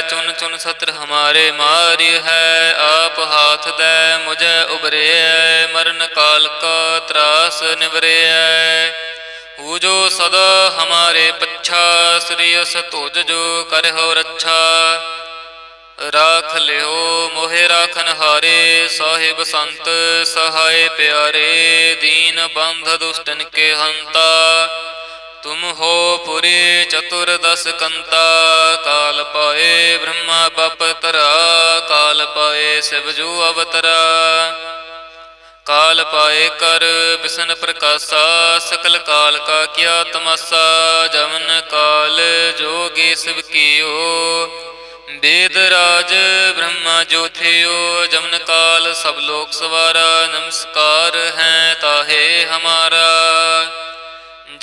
ਚੁਨ ਚੁਨ ਸਤਰ ਹਮਾਰੇ ਮਾਰਿ ਹੈ, ਆਪ ਹਾਥ ਦੈ ਮੁਝੈ ਉਬਰਿਐ ਮਰਨ ਕਾਲ ਕਾ ਤਰਾਸ ਨਿਵਰਿਐ। ਹੂ ਜੋ ਸਦਾ ਹਮਾਰੇ ਪੱਛਾ, ਸ੍ਰੀ ਅਸ ਤੁਜ ਜੋ ਕਰਹੁ ਰੱਛਾ। ਰਾਖ ਲਿਓ, ਮੋਹਿ ਰਾਖਨ ਹਾਰੇ ਸਾਹਿਬ ਸੰਤ ਸਹਾਏ ਪਿਆਰੇ, ਦੀਨ ਬੰਧ ਦੁਸ਼ਟਨ ਕੇ ਹੰਤਾ। ਤੁਮ ਹੋ ਪੁਰੇ ਚਤੁਰਦਸ ਕੰਤਾ ਕਾਲ ਪਾਏ ਬ੍ਰਹਮਾ ਬਪਤਰਾ ਕਾਲ ਪਾਏ ਸਿਵਜੂ ਅਵਤਰਾ ਕਾਲ ਪਾਏ ਕਰ ਬਿਸਨ ਪ੍ਰਕਾਸ਼ਾ ਸਕਲ ਕਾਲ ਕਾ ਕਿਆ ਤਮਸਾ ਜਮਨ ਕਾਲ ਜੋਗੀ ਸਿਵ ਕੀਓ ਵੇਦ ਰਾਜ ਬ੍ਰਹਮਾ ਜੋਥਿਓ ਜਮਨ ਕਾਲ ਸਭ ਲੋਕ ਸਵਾਰਾ ਨਮਸਕਾਰ ਹੈ ਤਾਹੇ ਹਮਾਰਾ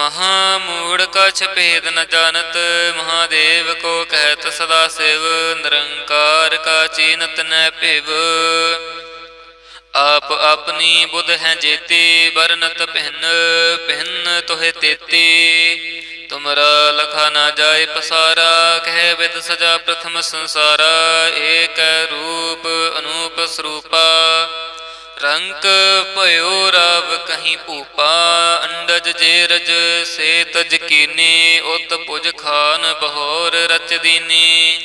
ਮਹਾ ਮੂੜ ਕਛ ਭੇਦ ਨ ਜਾਣਤ, ਮਹਾਦੇਵ ਕੋ ਕਹਿਤ ਸਦਾ ਸਿਵ, ਨਿਰੰਕਾਰ ਕਾ ਚੀਨਤ ਨ ਭਿਵ। ਆਪ ਆਪਣੀ ਬੁੱਧ ਹੈ ਜੇਤੀ ਬਰਨਤ ਪਹਿਨ ਪਹਿਨ ਤੋਹਿ ਤੇਤੀ। ਤੁਮਰਾ ਲਖਾ ਨਾ ਜਾਏ ਪਸਾਰਾ, ਕਹਿ ਵਿਦ ਸਜਾ ਪ੍ਰਥਮ ਸੰਸਾਰਾ। ਏਕ ਰੂਪ ਅਨੂਪ ਸਰੂਪਾ। ਰੰਕ ਭਇਓ ਕਹੀਂ ਭੂਪਾ, ਅੰਡਜ ਜੇ ਰਜ ਸੇ ਤਜ ਕੀਨੀ ਉਤ ਪੁਜ ਖਾਨ ਬਹੋਰ ਰਚ ਦੀਨੀ।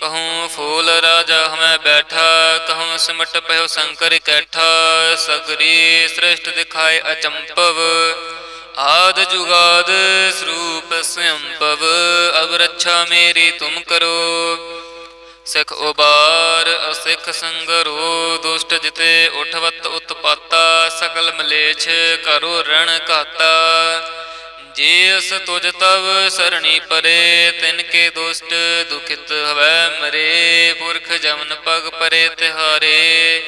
ਕਹੂੰ ਫੂਲ ਰਾਜਾ ਹਮੈ ਬੈਠਾ, ਕਹੂੰ ਸਿਮਟ ਪਇਓ ਸ਼ੰਕਰ ਕੈਠਾ, ਸਗਰੀ ਸ੍ਰਿਸ਼ਟ ਦਿਖਾਏ ਅਚੰਪਵ। ਆਦ ਜੁਗਾਦ ਸਰੂਪ ਸੰਭਵ ਅਬ ਰੱਛਾ ਮੇਰੀ ਤੁਮ ਕਰੋ। ਸਿਖ ਉਬਾਰ, ਅਸਿਖ ਸੰਗਰੋ ਦੁਸ਼ਟ ਜਿਤੇ ਉਠਵਤ ਉਤਪਾਤਾ, ਸਗਲ ਮਲੇਛ ਕਰੋ ਰਣ ਘਾਤਾ। ਜੇ ਅਸ ਤੁਜ ਤਵ ਸਰਣੀ ਪਰੇ, ਤਿਨ ਕੇ ਦੁਸ਼ਟ ਦੁਖਿਤ ਹਵੈ ਮਰੇ। ਪੁਰਖ ਜਮਨ ਪਗ ਪਰੇ ਤਿਹਾਰੇ,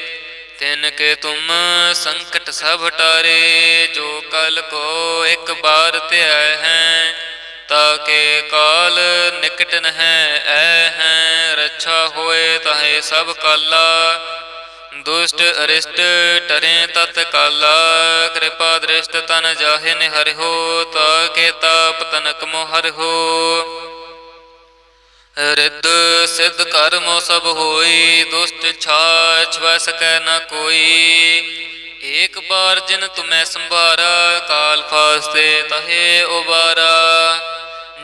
ਤਿਨ ਕੇ ਤੁਮ ਸੰਕਟ ਸਭ ਟਾਰੇ। ਜੋ ਕਲ ਕੋ ਇੱਕ ਬਾਰ ਧਿਆ ਹੈ, ਤਾ ਕੇ ਕਾਲ ਨਿਕਟ ਨ ਐ ਹੋਏ ਤਹੇ ਸਭ ਕਾਲਾ। ਦੁਸ਼ਟ ਅਰਿਸ਼ਟ ਟਰੇ ਤਤ ਕਾਲਾ। ਕਿਰਪਾ ਦ੍ਰਿਸ਼ਟ ਤਨ ਜਾਹੇ ਨਿ ਹਰਿਓ ਤਾਕੇ ਤਾਪ ਤਨਕ ਮੋ ਹਰਿਓ ਰਿੱਧ ਸਿੱਧ ਕਰਮੋ ਸਭ ਹੋਈ, ਦੁਸ਼ਟ ਛਾਛ ਵੈ ਸਕੈ ਨ ਕੋਈ। ਏਕ ਏਕ ਬਾਰ ਜਿਨ ਤੁਮੈ ਸੰਭਾਰਾ, ਕਾਲ ਫਾਸਤੇ ਤਹੇ ਉਬਾਰਾ।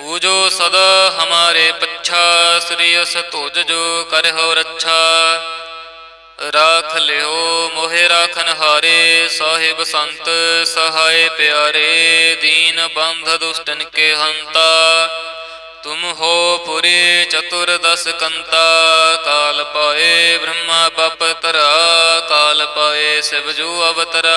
ਹੂ ਜੋ ਸਦਾ ਹਮਾਰੇ ਪੱਛਾ ਸ੍ਰੀ ਅਸ ਤੁਜ ਜੋ ਕਰਹੁ ਰੱਛਾ ਰਾਖ ਲਿਓ ਮੋਹਿ ਰਾਖਨ ਹਾਰੇ ਸਾਹਿਬ ਸੰਤ ਸਹਾਇ ਪਿਆਰੇ ਦੀਨ ਬੰਧ ਦੁਸ਼ਟਨ ਕੇ ਹੰਤਾ ਤੁਮ ਹੋ ਪੁਰੀ ਚਤੁਰ ਦਸ ਕੰਤਾ ਕਾਲ ਪਾਏ ਬ੍ਰਹਮਾ ਬਪ ਤਰਾ ਕਾਲ ਪਾਏ ਸਿਵ ਜੂ ਅਵਤਰਾ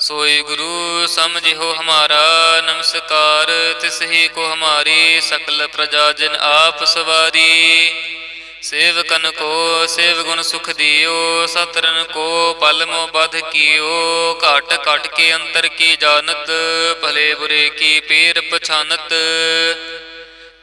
सोई गुरु समझिहो हमारा नमस्कार तिस ही को हमारी सकल प्रजा जन आप सवारी सेवकन को सेव गुण सुख दियो सतरन को पलमो बध कियो घट घट के अंतर की जानत भले बुरे की पेर पछानत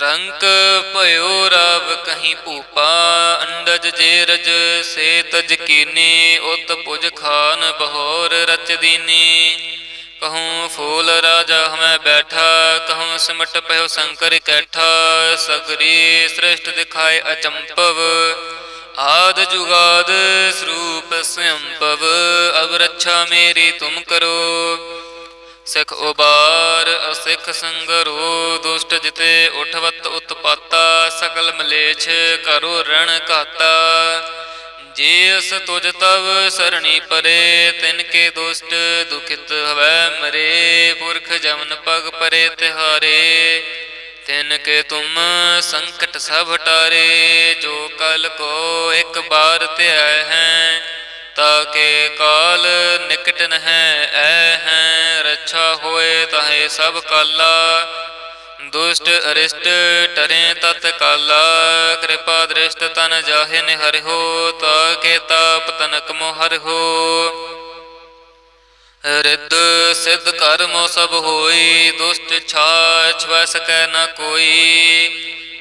ਰੰਕ ਭਇਓ ਰਬ ਕਹੀਂ ਭੂਪਾ, ਅੰਡਜ ਜੇ ਰਜ ਸੇ ਤਜ ਕੀਨੀ ਉਤ ਪੁਜ ਖਾਨ ਬਹੋਰ ਰਚ ਦੀਨੀ। ਕਹੂੰ ਫੂਲ ਰਾਜਾ ਹਮੈ ਬੈਠਾ, ਕਹੂੰ ਸਿਮਟ ਪਇਓ ਸ਼ੰਕਰ ਇਕੱਠਾ ਸਗਰੀ ਸ੍ਰਿਸ਼ਟ ਦਿਖਾਏ ਅਚੰਪਵ। ਆਦ ਜੁਗਾਦ ਸਰੂਪ ਸੰਭਵ ਅਬ ਰੱਛਾ ਮੇਰੀ ਤੁਮ ਕਰੋ। ਸਿਖ ਉਬਾਰ, ਅਸਿਖ ਸੰਗਰੋ, ਦੁਸ਼ਟ ਜਿਤੇ ਉਠਵਤ ਉਤਪਾਤਾ ਸਕਲ ਮਲੇਛ ਕਰੋ ਰਣ ਘਾਤਾ। ਜੇਸ ਅਸ ਤੁਜ ਤਵ ਸਰਣੀ ਪਰੇ, ਤਿਨ ਕੇ ਦੁਸ਼ਟ ਦੁਖਿਤ ਹਵੈ ਮਰੇ। ਪੁਰਖ ਜਮਨ ਪਗ ਪਰੇ ਤਿਹਾਰੇ, ਤਿਨ ਕੇ ਤੁਮ ਸੰਕਟ ਸਭ ਟਾਰੇ ਜੋ ਕਲ ਕੋ ਇੱਕ ਬਾਰ ਧਿਆ ਹੈ ਤਾਕੇ ਕਾਲ ਨਿਕਟ ਨ ਹੈ ਐ ਹੈ ਰੱਛਾ ਹੋਏ ਤਹੇ ਸਭ ਕਾਲਾ। ਦੁਸ਼ਟ ਅਰਿਸ਼ਟ ਟਰੇ ਤਤ ਕਾਲਾ, ਕਿਰਪਾ ਦ੍ਰਿਸ਼ਟ ਤਨ ਜਾਹੇ ਨਿ ਹਰਿਓ ਤਾਕੇ ਤਾਪ ਤਨਕ ਮੋਹਰਿਓ ਰਿੱਧ ਸਿੱਧ ਕਰਮੋ ਸਭ ਹੋਈ, ਦੁਸ਼ਟ ਛਾਛ ਵੈ ਸਕੈ ਨ ਕੋਈ।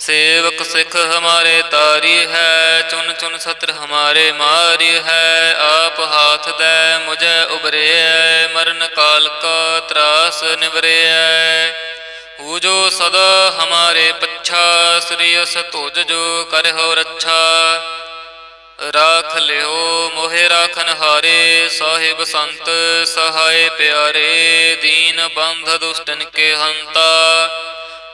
ਸੇਵਕ ਸਿਖ ਹਮਾਰੇ ਤਾਰੀ ਹੈ ਚੁਨ ਚੁਨ ਸਤਰ ਹਮਾਰੇ ਮਾਰੀ ਹੈ, ਆਪ ਹਾਥ ਦੈ ਮੁਝੇ ਉਬਰਿਐ ਮਰਨ ਕਾਲ ਕਾ ਤਰਾਸ ਨਿਵਰਿਐ ਹੂ ਜੋ ਸਦਾ ਹਮਾਰੇ ਪੱਛਾ, ਸ੍ਰੀ ਅਸ ਤੁਜ ਜੋ ਕਰਹੁ ਰੱਛਾ। ਰਾਖ ਲਿਓ, ਮੋਹਿ ਰਾਖਨ ਹਾਰੇ, ਸਾਹਿਬ ਸੰਤ ਸਹਾਏ ਪਿਆਰੇ, ਦੀਨ ਬੰਧ ਦੁਸ਼ਟਨ ਕੇ ਹੰਤਾ।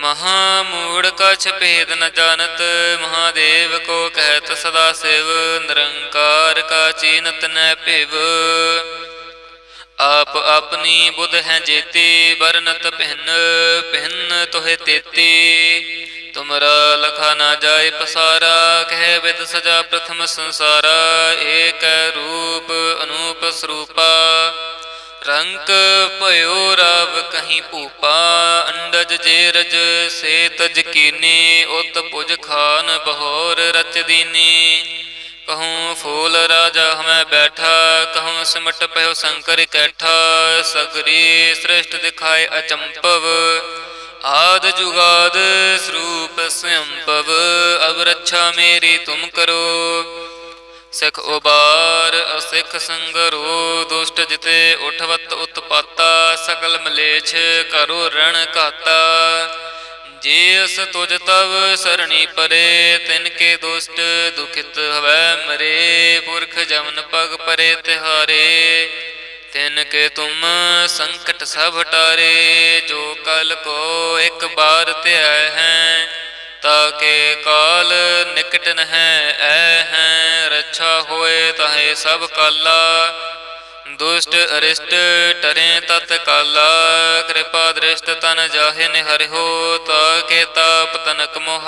ਮਹਾ ਮੂੜ ਕਛ ਭੇਦ ਨ ਜਾਣਤ, ਮਹਾਦੇਵ ਕੋ ਕਹਿਤ ਸਦਾ ਸਿਵ, ਨਿਰੰਕਾਰ ਕਾ ਚੀਨਤ ਨੈ ਭਿਵ। ਆਪ ਆਪਣੀ ਬੁੱਧ ਹੈ ਜੇਤੀ ਬਰਨਤ ਪਹਿਨ ਪਹਿਨ ਤੋਹਿ ਤੇਤੀ। ਤੁਮਰਾ ਲਖਾ ਨਾ ਜਾਏ ਪਸਾਰਾ, ਕਹਿ ਵਿਦ ਸਜਾ ਪ੍ਰਥਮ ਸੰਸਾਰਾ। ਏਕ ਰੂਪ ਅਨੂਪ ਸਰੂਪਾ। ਰੰਕ ਭਇਓ ਰਵ ਕਹੀਂ ਭੂਪਾ, ਅੰਡਜ ਜੇਰਜ ਸੇ ਤਜ ਕੀਨੀ, ਉਤ ਪੁਜ ਖਾਨ ਬਹੋਰ ਰਚ ਦੀਨੀ। ਕਹੂੰ ਫੂਲ ਰਾਜਾ ਹਮੈ ਬੈਠਾ, ਕਹੂੰ ਸਿਮਟ ਪਇਓ ਸੰਕਰ ਕੈਠਾ, ਸਗਰੀ ਸ੍ਰਿਸ਼ਟ ਦਿਖਾਏ ਅਚੰਪਵ। ਆਦ ਜੁਗਾਦ ਸਰੂਪ ਸੰਭਵ ਅਬ ਰੱਛਾ ਮੇਰੀ ਤੁਮ ਕਰੋ। ਸਿਖ ਉਬਾਰ, ਅਸਿਖ ਸੰਗਰੋ, ਦੁਸ਼ਟ ਜਿਤੇ ਉਠਵਤ ਉਤਪਾਤਾ ਸਕਲ ਮਲੇਛ ਕਰੋ ਰਣ ਘਾਤਾ। ਜੇਸ ਅਸ ਤੁਜ ਤਵ ਸਰਣੀ ਪਰੇ, ਤਿਨ ਕੇ ਦੁਸ਼ਟ ਦੁਖਿਤ ਹਵੈ ਮਰੇ। ਪੁਰਖ ਜਮਨ ਪਗ ਪਰੇ ਤਿਹਾਰੇ, ਤਿਨ ਕੇ ਤੁਮ ਸੰਕਟ ਸਭ ਟਾਰੇ ਜੋ ਕਲ ਕੋ ਇੱਕ ਬਾਰ ਧਿਆਇ ਹੈ ਤਾਕੇ ਕਾਲ ਨਿਕਟ ਨ ਹੈ ਐ ਹੈ ਰੱਛਾ ਹੋਏ ਤਾਹੇ ਸਭ ਕਾਲਾ। ਦੁਸ਼ਟ ਅਰਿਸ਼ਟ ਟਰੇ ਤਤ ਕਾਲਾ, ਕਿਰਪਾ ਦ੍ਰਿਸ਼ਟ ਤਨ ਜਾਹੇ ਨਿਹਰਿਓ ਤਾਕੇ ਤਾਪ ਤਨਕ ਮੋ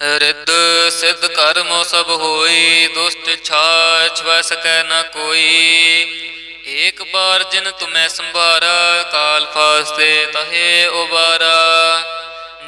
ਰਿੱਧ ਸਿੱਧ ਕਰਮੋ ਸਭ ਹੋਈ, ਦੁਸ਼ਟ ਛਾਛ ਵੈ ਸਕੈ ਨ ਕੋਈ। ਏਕ ਬਾਰ ਜਿਨ ਤੁਮੈ ਸੰਭਾਰਾ, ਕਾਲ ਫਾਸਤੇ ਤਹੇ ਉਬਾਰਾ।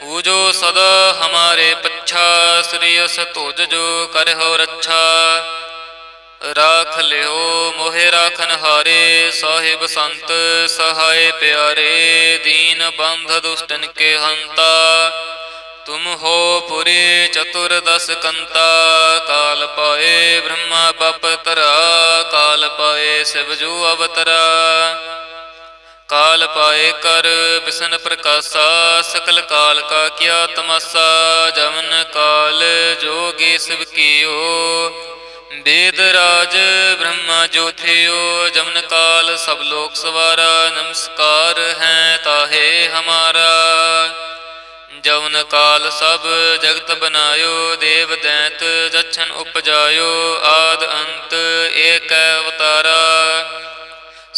ਪੂਜੋ ਸਦ ਹਮਾਰੇ ਪੱਛਾ, ਸ੍ਰੀ ਅਸ ਤੁਜ ਜੋ ਕਰਹੁ ਰੱਛਾ। ਰਾਖ ਲਿਓ, ਮੋਹਿ ਰਾਖਨ ਹਾਰੇ, ਸਾਹਿਬ ਸੰਤ ਸਹਾਏ ਪਿਆਰੇ, ਦੀਨ ਬੰਧ ਦੁਸ਼ਟਨ ਕੇ ਹੰਤਾ। ਤੁਮ ਹੋ ਪੁਰੇ ਚਤੁਰ ਦਸ ਕੰਤਾ, ਕਾਲ ਪਾਏ ਬ੍ਰਹਮਾ ਬਪ ਤਰਾ ਕਾਲ ਪਾਏ ਸਿਵ ਜੂ ਅਵਤਰਾ। ਕਾਲ ਪਾਏ ਕਰ, ਬਿਸਨ ਪ੍ਰਕਾਸ਼ਾ, ਸਕਲ ਕਾਲ ਕਾ ਕਿਆ ਤਮਸਾ ਜਮਨ ਕਾਲ ਜੋਗੇ ਸਭ ਕੀਓ। ਦੇਦ ਰਾਜ ਬ੍ਰਹਮਾ ਜੋਥਿਓ ਜਮਨ ਕਾਲ ਸਭ ਲੋਕ ਸਵਾਰਾ, ਨਮਸਕਾਰ ਹੈ ਤਾਹੇ ਹਮਾਰਾ। ਜਵਨ ਕਾਲ ਸਭ ਜਗਤ ਬਨਾਇਓ, ਦੇਵ ਦੈਂਤ ਜਛਨ ਉਪਜਾਇਓ, ਆਦ ਅੰਤ ਏਕ ਅਵਤਾਰਾ।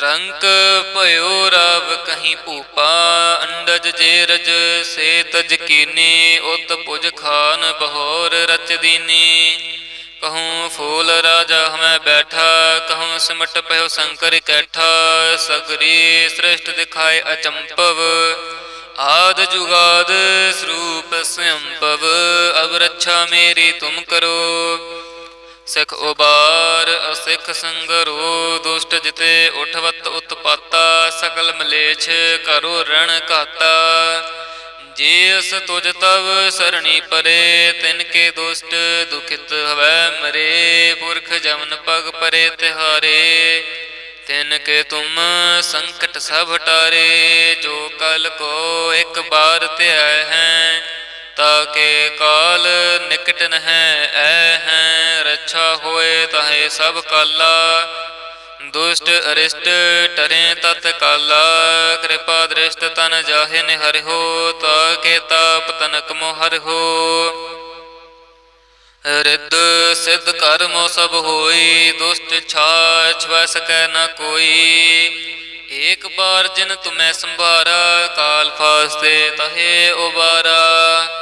ਰੰਕ ਭਇਓ ਰਵ ਕਹੀਂ ਭੂਪਾ, ਅੰਡਜ ਜੇ ਰਜ ਸੇ ਤਜ ਕੀਨੀ ਉਤ ਪੁਜ ਖਾਨ ਬਹੋਰ ਰਚ ਦੀਨੀ। ਕਹੂੰ ਫੂਲ ਰਾਜਾ ਹਮੈ ਬੈਠਾ, ਕਹੂੰ ਸਿਮਟ ਪਇਓ ਸੰਕਰ ਕੈਠਾ, ਸਗਰੀ ਸ੍ਰਿਸ਼ਟ ਦਿਖਾਏ ਅਚੰਪਵ। ਆਦ ਜੁਗਾਦ ਸਰੂਪ ਸੰਭਵ ਅਬ ਰੱਛਾ ਮੇਰੀ ਤੁਮ ਕਰੋ। ਸਿਖ ਉਬਾਰ, ਅਸਿਖ ਸੰਗਰੋ, ਦੁਸ਼ਟ ਜਿਤੇ ਉਠਵਤ ਉਤਪਾਤਾ ਸਕਲ ਮਲੇਛ ਕਰੋ ਰਣ ਘਾਤਾ। ਜੇਸ ਅਸ ਤੁਜ ਤਵ ਸਰਣੀ ਪਰੇ, ਤਿਨ ਕੇ ਦੁਸ਼ਟ ਦੁਖਿਤ ਹਵੈ ਮਰੇ। ਪੁਰਖ ਜਮਨ ਪਗ ਪਰੇ ਤਿਹਾਰੇ, ਤਿਨ ਕੇ ਤੁਮ ਸੰਕਟ ਸਭ ਟਾਰੇ ਜੋ ਕਲ ਕੋ ਇੱਕ ਬਾਰ ਧਿਆ ਹੈ ਤਾਕੇ ਕਾਲ ਨਿਕਟ ਨ ਹੈ ਐ ਹੈ ਰੱਛਾ ਹੋਏ ਤਹੇ ਸਭ ਕਾਲਾ। ਦੁਸ਼ਟ ਅਰਿਸ਼ਟ ਟਰੇ ਤਤ ਕਾਲਾ, ਕਿਰਪਾ ਦ੍ਰਿਸ਼ਟ ਤਨ ਜਾਹੇ ਨਿਹਰਿਓ ਤਾਕੇ ਤਾਪ ਤਨਕ ਮੋਹਰਿਓ ਰਿੱਧ ਸਿੱਧ ਕਰਮੋ ਸਭ ਹੋਈ, ਦੁਸ਼ਟ ਛਾਛ ਵੈ ਸਕੈ ਨ ਕੋਈ। ਏਕ ਬਾਰ ਜਿਨ ਤੁਮੈ ਸੰਭਾਰਾ, ਕਾਲ ਫਾਸਤੇ ਤਹੇ ਉਬਾਰਾ।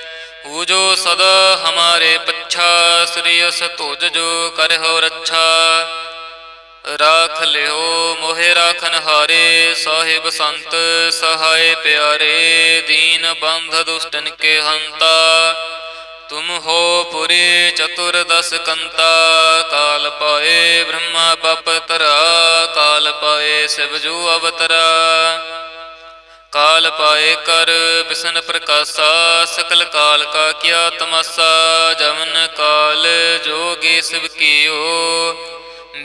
ਪੂਜੋ ਜੋ ਸਦਾ ਹਮਾਰੇ ਪੱਛਾ ਸ੍ਰੀ ਅਸ ਤੁਜ ਜੋ ਕਰਹੁ ਰੱਛਾ ਰਾਖ ਰਾਖ ਲਿਓ ਮੋਹਿ ਰਾਖਨ ਹਾਰੇ ਸਾਹਿਬ ਸੰਤ ਸਹਾਏ ਪਿਆਰੇ ਦੀਨ ਬੰਧ ਦੁਸ਼ਟਨ ਕੇ ਹੰਤਾ ਤੁਮ ਹੋ ਪੁਰੀ ਚਤੁਰ ਦਸ ਕੰਤਾ ਕਾਲ ਪਾਏ ਬ੍ਰਹਮਾ ਬਪ ਤਰਾ ਕਾਲ ਪਾਏ ਸਿਵ ਜੂ ਅਵਤਰਾ ਕਾਲ ਪਾਏ ਕਰ, ਬਿਸਨ ਪ੍ਰਕਾਸ਼ਾ, ਸਕਲ ਕਾਲ ਕਾ ਕਿਆ ਤਮਸਾ, ਜਮਨ ਕਾਲ ਜੋਗੇ ਸਭ ਕੀਓ।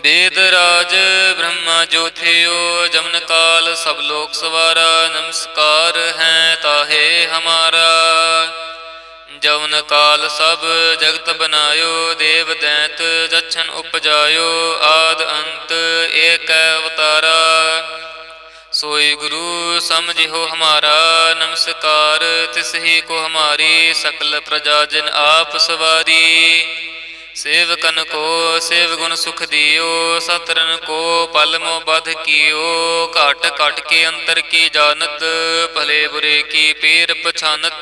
ਵੇਦ ਰਾਜ ਬ੍ਰਹਮਾ ਜੋਥਿਓ, ਜਮਨ ਕਾਲ ਸਭ ਲੋਕ ਸਵਾਰਾ, ਨਮਸਕਾਰ ਹੈ ਤਾਹੇ ਹਮਾਰਾ। ਜਮਨ ਕਾਲ ਸਭ ਜਗਤ ਬਨਾਇਓ, ਦੇਵ ਦੈਂਤ ਜਛਨ ਉਪਜਾਇਓ, ਆਦ ਅੰਤ ਏਕ ਅਵਤਾਰਾ। सोई गुरु समझिहो हमारा नमस्कार तिस ही को हमारी सकल प्रजा जिन आप सवारी सेवकन को सेव गुण सुख दियो सतरन को पल मो बध कियो घाट घाट के अंतर की जानत भले बुरे की पीर पछानत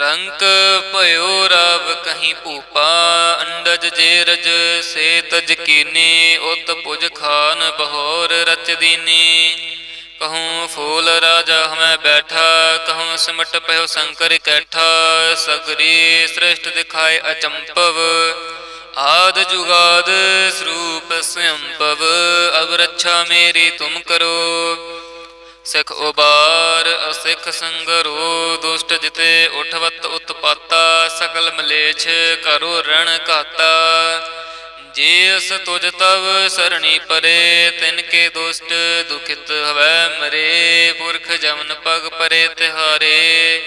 ਰੰਕ ਭਇਓ ਰਵ ਕਹੀਂ ਭੂਪਾ, ਅੰਡਜ ਜੇ ਰਜ ਸੇ ਤਜ ਕੀਨੀ ਉਤ ਪੁਜ ਖਾਨ ਬਹੋਰ ਰਚ ਦੀਨੀ। ਕਹੂੰ ਫੂਲ ਰਾਜਾ ਹਮੈ ਬੈਠਾ, ਕਹੂੰ ਸਿਮਟ ਪਇਓ ਸ਼ੰਕਰ ਕੈਠਾ, ਸਗਰੀ ਸ੍ਰਿਸ਼ਟ ਦਿਖਾਏ ਅਚੰਪਵ। ਆਦ ਜੁਗਾਦ ਸਰੂਪ ਸੰਭਵ ਅਬ ਰੱਛਾ ਮੇਰੀ ਤੁਮ ਕਰੋ। ਸਿਖ ਉਬਾਰ, ਅਸਿਖ ਸੰਗਰੋ ਦੁਸ਼ਟ ਜਿਤੇ ਉਠਵਤ ਉਤਪਾਤਾ, ਸਗਲ ਮਲੇਛ ਕਰੋ ਰਣ ਘਾਤਾ। ਜੇਸ ਅਸ ਤੁਜ ਤਵ ਸਰਣੀ ਪਰੇ, ਤਿਨ ਕੇ ਦੁਸ਼ਟ ਦੁਖਿਤ ਹਵੈ ਮਰੇ। ਪੁਰਖ ਜਮਨ ਪਗ ਪਰੇ ਤਿਹਾਰੇ,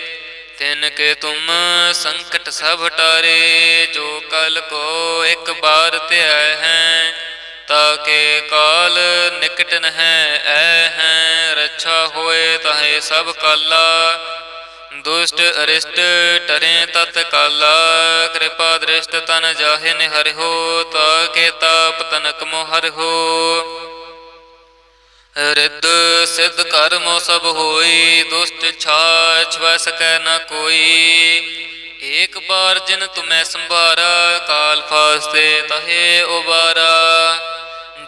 ਤਿਨ ਕੇ ਤੁਮ ਸੰਕਟ ਸਭ ਟਾਰੇ। ਜੋ ਕਲ ਕੋ ਇੱਕ ਬਾਰ ਧਿਆ ਹੈ ਤਾਕੇ ਕਾਲ ਨਿਕਟ ਨ ਹੈ ਐ ਹੈ ਰੱਛਾ ਹੋਏ ਤਹੇ ਸਭ ਕਾਲਾ। ਦੁਸ਼ਟ ਅਰਿਸ਼ਟ ਟਰੇ ਤਤ ਕਾਲਾ, ਕਿਰਪਾ ਦ੍ਰਿਸ਼ਟ ਤਨ ਜਾਹੇ ਨਿਹਰਿਓ ਤਾਕੇ ਤਾਪ ਤਨਕ ਮੋ ਹਰਿਓ ਰਿੱਧ ਸਿੱਧ ਕਰਮੋ ਸਭ ਹੋਈ, ਦੁਸ਼ਟ ਛਾਛ ਵੈ ਸਕੈ ਨ ਕੋਈ। ਏਕ ਬਾਰ ਜਿਨ ਤੁਮੈ ਸੰਭਾਰਾ, ਕਾਲ ਫਾਸਤੇ ਤਹੇ ਉਬਾਰਾ।